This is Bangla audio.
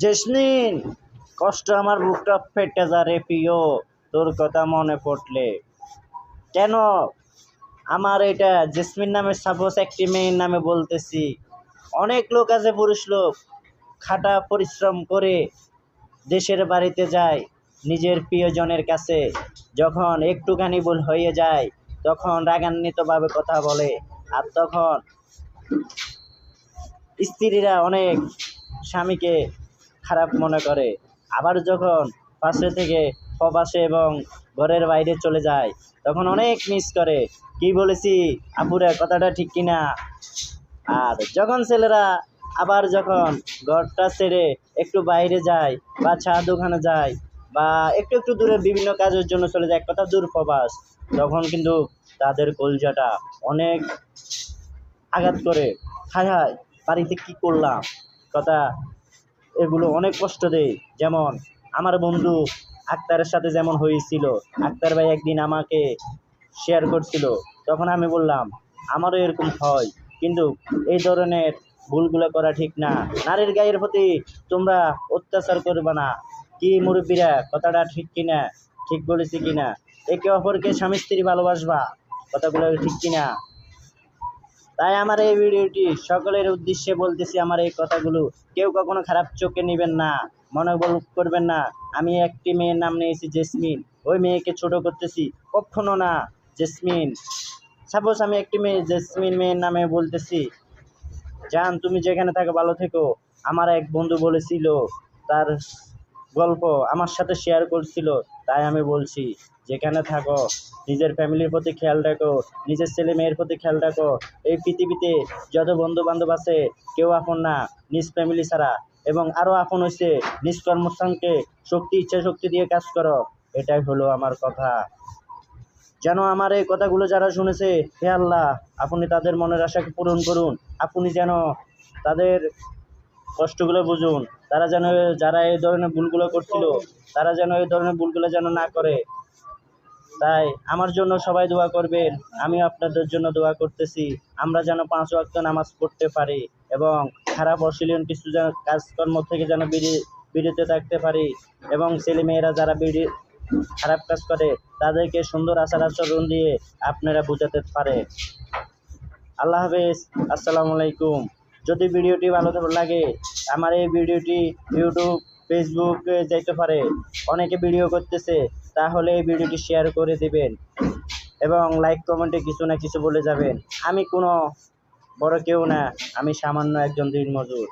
জেসমিন, কষ্ট আমার বুকটা ফেটে যা রে প্রিয়, তোর কথা মনে পড়লে। কেন? আমার এটা জেসমিন নামে সাপোজ একটি মেয়ের নামে বলতেছি। অনেক লোক আছে, পুরুষ লোক। খাটা পরিশ্রম করে দেশের বাড়িতে যায়, নিজের প্রিয়জনের কাছে। যখন একটুখানি ভুল হয়ে যায়, তখন রাগান্বিতভাবে কথা বলে। আর তখন স্ত্রীরা অনেক স্বামীকে খারাপ মনে করে। আবার যখন পাশে থেকে প্রবাসে এবং ঘরের বাইরে চলে যায়, তখন অনেক মিস করে। কি বলেছি? আপুরা, কথাটা ঠিক কিনা? আর যখন ছেলেরা আবার যখন ঘরটা ছেড়ে একটু বাইরে যায় বা চা দোকানে যায় বা একটু একটু দূরে বিভিন্ন কাজের জন্য চলে যায় কথা দূর প্রবাস, তখন কিন্তু তাদের কলজাটা অনেক আঘাত করে। হায় হায়, বাড়িতে কী করলাম? কথা, এগুলো অনেক কষ্ট দেয় যেমন, আমার বন্ধু আক্তারের সাথে যেমন হয়েছিল, আক্তার ভাই একদিন আমাকে শেয়ার করছিল। তখন আমি বললাম, আমারও এরকম হয়, কিন্তু এই ধরনের ভুলগুলো করা ঠিক না। নারীর গায়ের প্রতি তোমরা অত্যাচার করবে না। কি মুরব্বীরা কথাটা ঠিক কিনা, ঠিক বলেছি কিনা? একে অপরকে স্বামী স্ত্রী ভালোবাসবা, কথাগুলো ঠিক কিনা? তাই আমার এই ভিডিওটি সকলের উদ্দেশ্যে বলতেছি আমার এই কথাগুলো। কেউ কখনো খারাপ চোখে নেবেন না, মনোবল করবেন না। আমি একটি মেয়ের নাম নিয়েছি জেসমিন। ওই মেয়েকে ছোট করতেছি। কখনো না, জেসমিন। সাপোজ আমি একটি মেয়ে, জেসমিন মেয়ের নামে বলতেছি, জান, তুমি যেখানে থাকো ভালো থেকো। আমার এক বন্ধু বলেছিল, তার গল্প আমার সাথে শেয়ার করছিল, তাই আমি বলছি। যেখানে থাকো, নিজের ফ্যামিলির প্রতি খেয়াল রাখো, নিজের ছেলে মেয়ের প্রতি খেয়াল রাখো। এই পৃথিবীতে যত বন্ধু বান্ধব আছে, কেউ আপন না, নিজ ফ্যামিলি ছাড়া। এবং আরও আপন হয়েছে নিজ কর্মস্থানকে শক্তি ইচ্ছা শক্তি দিয়ে কাজ করো। এটাই হলো আমার কথা। যেন আমার এই কথাগুলো যারা শুনেছে, হে আল্লাহ, আপনি তাদের মনের আশাকে পূরণ করুন। আপনি যেন তাদের কষ্টগুলো বুঝুন। তারা যেন, যারা এই ধরনের ভুলগুলো করছিল, তারা যেন এই ধরনের ভুলগুলো যেন না করে। তাই আমার জন্য সবাই দোয়া করবেন। আমি আপনাদের জন্য দোয়া করতেছি। আমরা যেন পাঁচ ওয়াক্ত নামাজ পড়তে পারি এবং খারাপ অশ্লীল কিছু যেন কাজকর্ম থেকে যেন বিরে বিরত থাকতে পারি এবং ছেলেমেয়েরা যারা বিড়ি, খারাপ কাজ করে, তাদেরকে সুন্দর আচার আচরণ দিয়ে আপনারা বোঝাতে পারে। আল্লাহ হাফেজ, আসসালামু আলাইকুম। যদি ভিডিওটি ভালো লাগে, আমার এই ভিডিওটি ইউটিউব ফেসবুকে যাইতে পারে। অনেকে ভিডিও করতেছে, তাহলে এই ভিডিওটি শেয়ার করে দিবেন এবং লাইক কমেন্টে কিছু না কিছু বলে যাবেন। আমি কোনো বড় কেউ না, আমি সামান্য একজন দিনমজুর।